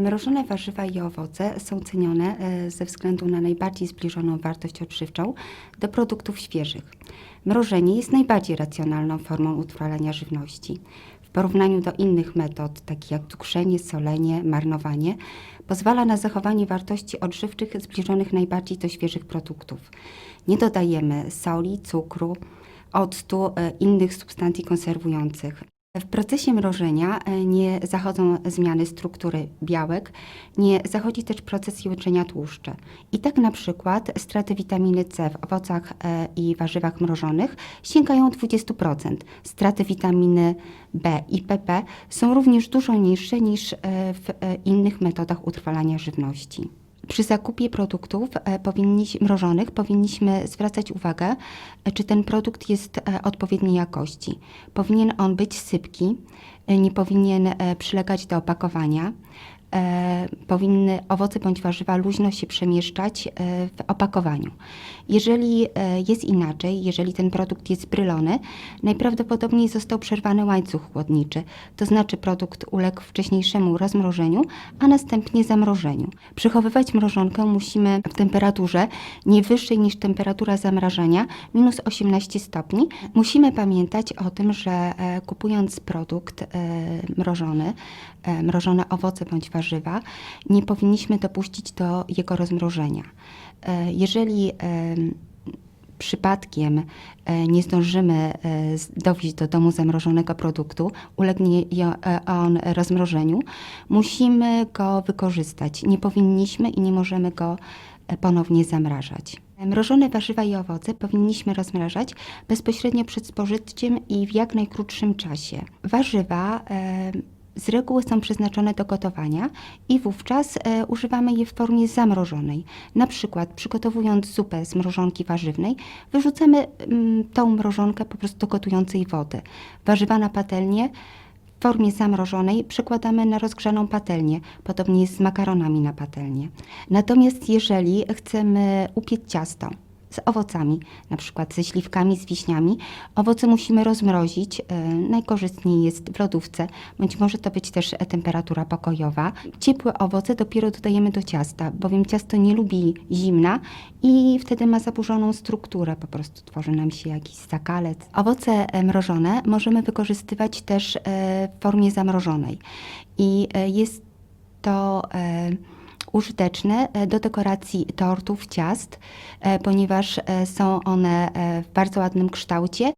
Mrożone warzywa i owoce są cenione e, ze względu na najbardziej zbliżoną wartość odżywczą do produktów świeżych. Mrożenie jest najbardziej racjonalną formą utrwalania żywności. W porównaniu do innych metod, takich jak cukrzenie, solenie, marnowanie, pozwala na zachowanie wartości odżywczych zbliżonych najbardziej do świeżych produktów. Nie dodajemy soli, cukru, octu, e, innych substancji konserwujących. W procesie mrożenia e, nie zachodzą zmiany struktury białek, nie zachodzi też proces joczenia tłuszcze. I tak na przykład straty witaminy C w owocach e, i warzywach mrożonych sięgają 20%. Straty witaminy B i PP są również dużo niższe niż e, w innych metodach utrwalania żywności. Przy zakupie produktów e, powinniś, mrożonych powinniśmy zwracać uwagę, e, czy ten produkt jest e, odpowiedniej jakości. Powinien on być sypki, nie powinien przylegać do opakowania. E, powinny owoce bądź warzywa luźno się przemieszczać e, w opakowaniu. Jeżeli e, jest inaczej, jeżeli ten produkt jest brylony, najprawdopodobniej został przerwany łańcuch chłodniczy, to znaczy produkt uległ wcześniejszemu rozmrożeniu, a następnie zamrożeniu. Przechowywać mrożonkę musimy w temperaturze nie wyższej niż temperatura zamrażania, minus 18 stopni. Musimy pamiętać o tym, że kupując produkt mrożony, mrożone owoce bądź warzywa, nie powinniśmy dopuścić do jego rozmrożenia. E, Jeżeli em, przypadkiem e, nie zdążymy e, dowieść do domu zamrożonego produktu, ulegnie on rozmrożeniu, musimy go wykorzystać. Nie powinniśmy i nie możemy go ponownie zamrażać. Mrożone warzywa i owoce powinniśmy rozmrażać bezpośrednio przed spożyciem i w jak najkrótszym czasie. Warzywa z reguły są przeznaczone do gotowania i wówczas e, używamy je w formie zamrożonej. Na przykład przygotowując zupę z mrożonki warzywnej, wyrzucamy mm, tą mrożonkę po prostu do gotującej wody. Warzywa na patelnię w formie zamrożonej przekładamy na rozgrzaną patelnię. Podobnie jest z makaronami na patelnię. Natomiast jeżeli chcemy upiec ciasto z owocami, na przykład ze śliwkami, z wiśniami, owoce musimy rozmrozić. E, Najkorzystniej jest w lodówce, bądź może to być też e, temperatura pokojowa. Ciepłe owoce dopiero dodajemy do ciasta, bowiem ciasto nie lubi zimna i wtedy ma zaburzoną strukturę, po prostu tworzy nam się jakiś zakalec. Owoce e, mrożone możemy wykorzystywać też w formie zamrożonej i jest to użyteczne e, do dekoracji tortów, ciast, e, ponieważ e, są one w bardzo ładnym kształcie